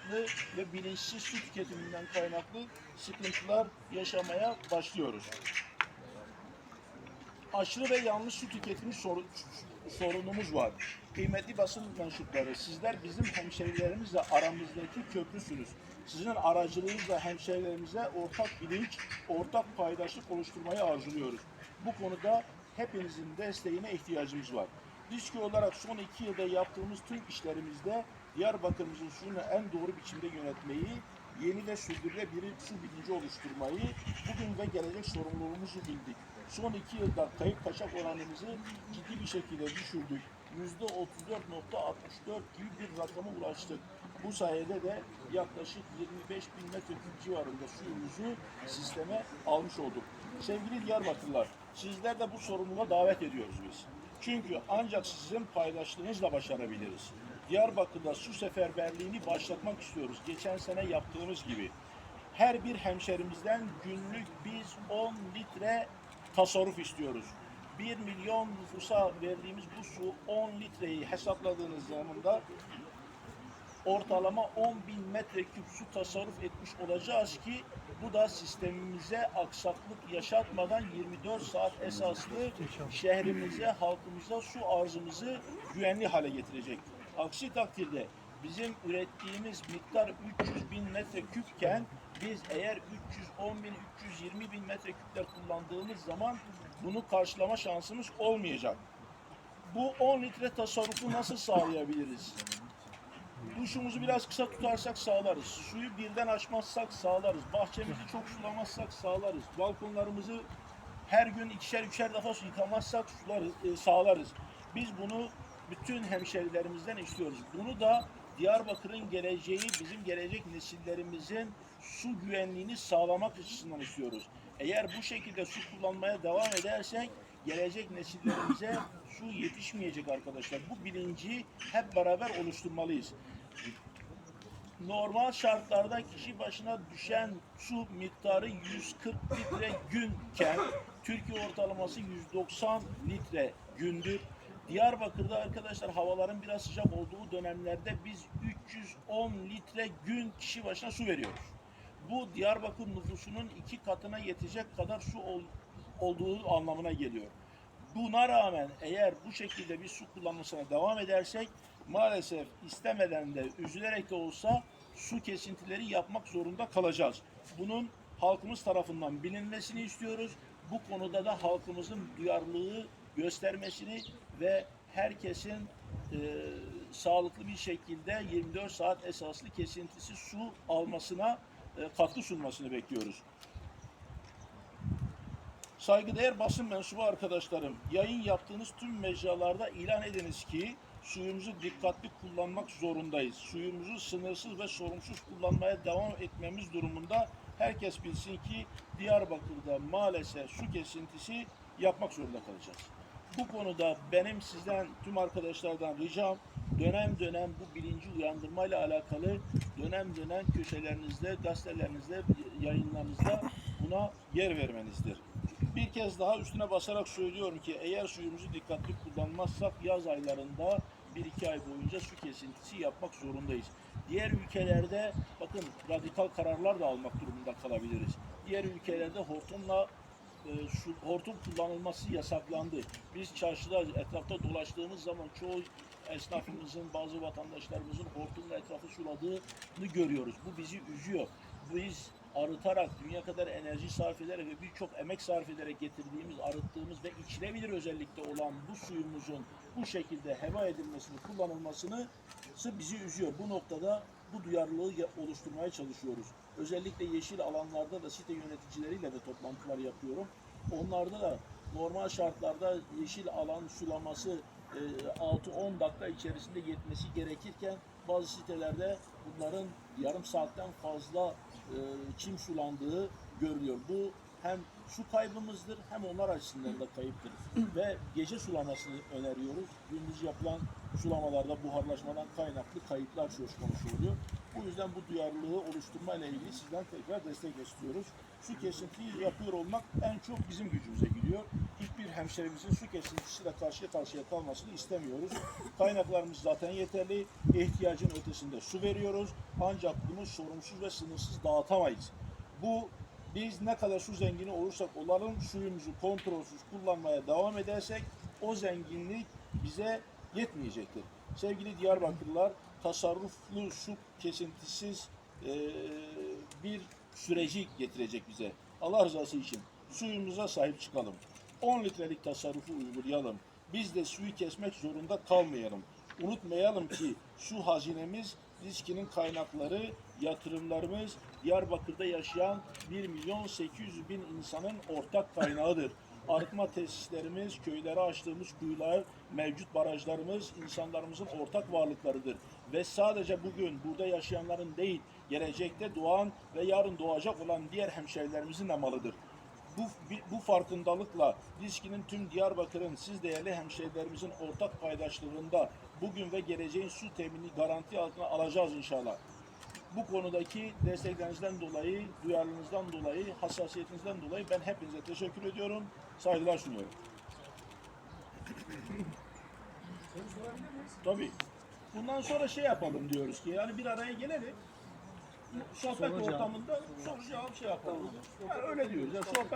kaynaklı ve bilinçsiz su tüketiminden kaynaklı sıkıntılar yaşamaya başlıyoruz. Aşırı ve yanlış su tüketimi soru- sorunumuz var. Kıymetli basın mensupları, sizler bizim hemşehrilerimizle aramızdaki köprüsünüz. Sizin aracılığınızla hemşehrilerimize ortak bilinç, ortak paydaşlık oluşturmayı arzuluyoruz. Bu konuda hepinizin desteğine ihtiyacımız var. DİSKİ olarak son iki yılda yaptığımız tüm işlerimizde Diyarbakır'ımızın suyunu en doğru biçimde yönetmeyi, yeni ve sürdürülebilir su bilinci oluşturmayı, bugün ve gelecek sorumluluğumuzu bildik. Son iki yılda kayıp kaçak oranımızı ciddi bir şekilde düşürdük. Yüzde 34.64 gibi bir rakama ulaştık. Bu sayede de yaklaşık 25 bin metreküp civarında suyumuzu sisteme almış olduk. Sevgili Diyarbakırlılar, sizler de bu sorumluluğa davet ediyoruz biz. Çünkü ancak sizin paydaşlığınızla başarabiliriz. Diyarbakır'da su seferberliğini başlatmak istiyoruz. Geçen sene yaptığımız gibi. Her bir hemşerimizden günlük biz 10 litre tasarruf istiyoruz. 1 milyon nüfusa verdiğimiz bu su 10 litreyi hesapladığınız zaman da ortalama 10 bin metreküp su tasarruf etmiş olacağız ki bu da sistemimize aksaklık yaşatmadan 24 saat esaslı şehrimize, halkımıza su arzımızı güvenli hale getirecek. Aksi takdirde bizim ürettiğimiz miktar 300 bin metreküpken biz eğer 310 bin, 320 bin metreküpler kullandığımız zaman bunu karşılama şansımız olmayacak. Bu 10 litre tasarrufu nasıl sağlayabiliriz? Duşumuzu biraz kısa tutarsak sağlarız. Suyu birden açmazsak sağlarız. Bahçemizi çok sulamazsak sağlarız. Balkonlarımızı her gün ikişer üçer defa su yıkamazsak sularız, e, sağlarız. Biz bunu bütün hemşerilerimizden istiyoruz. Bunu da Diyarbakır'ın geleceği, bizim gelecek nesillerimizin su güvenliğini sağlamak açısından istiyoruz. Eğer bu şekilde su kullanmaya devam edersek gelecek nesillerimize su yetişmeyecek arkadaşlar. Bu bilinci hep beraber oluşturmalıyız. Normal şartlarda kişi başına düşen su miktarı 140 litre günken Türkiye ortalaması 190 litre gündür. Diyarbakır'da arkadaşlar havaların biraz sıcak olduğu dönemlerde biz 310 litre gün kişi başına su veriyoruz. Bu Diyarbakır nüfusunun iki katına yetecek kadar su ol- olduğu anlamına geliyor. Buna rağmen eğer bu şekilde bir su kullanmasına devam edersek maalesef istemeden de üzülerek de olsa su kesintileri yapmak zorunda kalacağız. Bunun halkımız tarafından bilinmesini istiyoruz. Bu konuda da halkımızın duyarlılığı göstermesini ve herkesin e, sağlıklı bir şekilde 24 saat esaslı kesintisi su almasına e, katkı sunmasını bekliyoruz. Saygıdeğer basın mensubu arkadaşlarım, yayın yaptığınız tüm mecralarda ilan ediniz ki suyumuzu dikkatli kullanmak zorundayız. Suyumuzu sınırsız ve sorumsuz kullanmaya devam etmemiz durumunda herkes bilsin ki Diyarbakır'da maalesef su kesintisi yapmak zorunda kalacağız. Bu konuda benim sizden tüm arkadaşlardan ricam dönem dönem bu bilinci uyandırmayla alakalı dönem dönem köşelerinizde, gazetelerinizde, yayınlarınızda buna yer vermenizdir. Bir kez daha üstüne basarak söylüyorum ki eğer suyumuzu dikkatli kullanmazsak yaz aylarında bir iki ay boyunca su kesintisi yapmak zorundayız. Diğer ülkelerde bakın radikal kararlar da almak durumunda kalabiliriz. Diğer ülkelerde hortumla e, su, hortum kullanılması yasaklandı. Biz çarşıda etrafta dolaştığımız zaman çoğu esnafımızın, bazı vatandaşlarımızın hortumla etrafı suladığını görüyoruz. Bu bizi üzüyor. Biz arıtarak, dünya kadar enerji sarf ederek ve birçok emek sarf ederek getirdiğimiz, arıttığımız ve içilebilir özellikte olan bu suyumuzun bu şekilde heba edilmesini, kullanılmasını bizi üzüyor. Bu noktada bu duyarlılığı ya- oluşturmaya çalışıyoruz. Özellikle yeşil alanlarda da site yöneticileriyle de toplantılar yapıyorum. Onlarda da normal şartlarda yeşil alan sulaması e, 6-10 dakika içerisinde yetmesi gerekirken bazı sitelerde bunların yarım saatten fazla e, çim sulandığı görülüyor. Bu hem su kaybımızdır hem onlar açısından da kayıptır. Ve gece sulamasını öneriyoruz. Gündüz yapılan sulamalarda buharlaşmadan kaynaklı kayıplar söz konusu oluyor. Bu yüzden bu duyarlılığı oluşturma ile ilgili sizden tekrar destek istiyoruz. Su kesintiyi yapıyor olmak en çok bizim gücümüze gidiyor. Hiçbir hemşerimizin su kesintisiyle karşıya karşıya kalmasını istemiyoruz. Kaynaklarımız zaten yeterli. İhtiyacın ötesinde su veriyoruz. Ancak bunu sorumsuz ve sınırsız dağıtamayız. Bu biz ne kadar su zengini olursak olalım suyumuzu kontrolsüz kullanmaya devam edersek o zenginlik bize yetmeyecektir. Sevgili Diyarbakırlılar tasarruflu su kesintisiz eee, bir süreci getirecek bize. Allah rızası için suyumuza sahip çıkalım. 10 litrelik tasarrufu uygulayalım. Biz de suyu kesmek zorunda kalmayalım. Unutmayalım ki su hazinemiz, riskinin kaynakları, yatırımlarımız Diyarbakır'da yaşayan 1 milyon 800 bin insanın ortak kaynağıdır. Arıtma tesislerimiz, köylere açtığımız kuyular, mevcut barajlarımız insanlarımızın ortak varlıklarıdır. Ve sadece bugün burada yaşayanların değil, gelecekte doğan ve yarın doğacak olan diğer hemşehrilerimizin de malıdır. Bu, bu farkındalıkla Diski'nin tüm Diyarbakır'ın siz değerli hemşehrilerimizin ortak paydaşlığında bugün ve geleceğin su teminini garanti altına alacağız inşallah. Bu konudaki desteklerinizden dolayı, duyarlılığınızdan dolayı, hassasiyetinizden dolayı ben hepinize teşekkür ediyorum. Saygılar sunuyorum. Tabii. Bundan sonra şey yapalım diyoruz ki yani bir araya gelelim. Sohbet ortamında soru cevap şey yapalım. Yani öyle diyoruz. Ya sohbet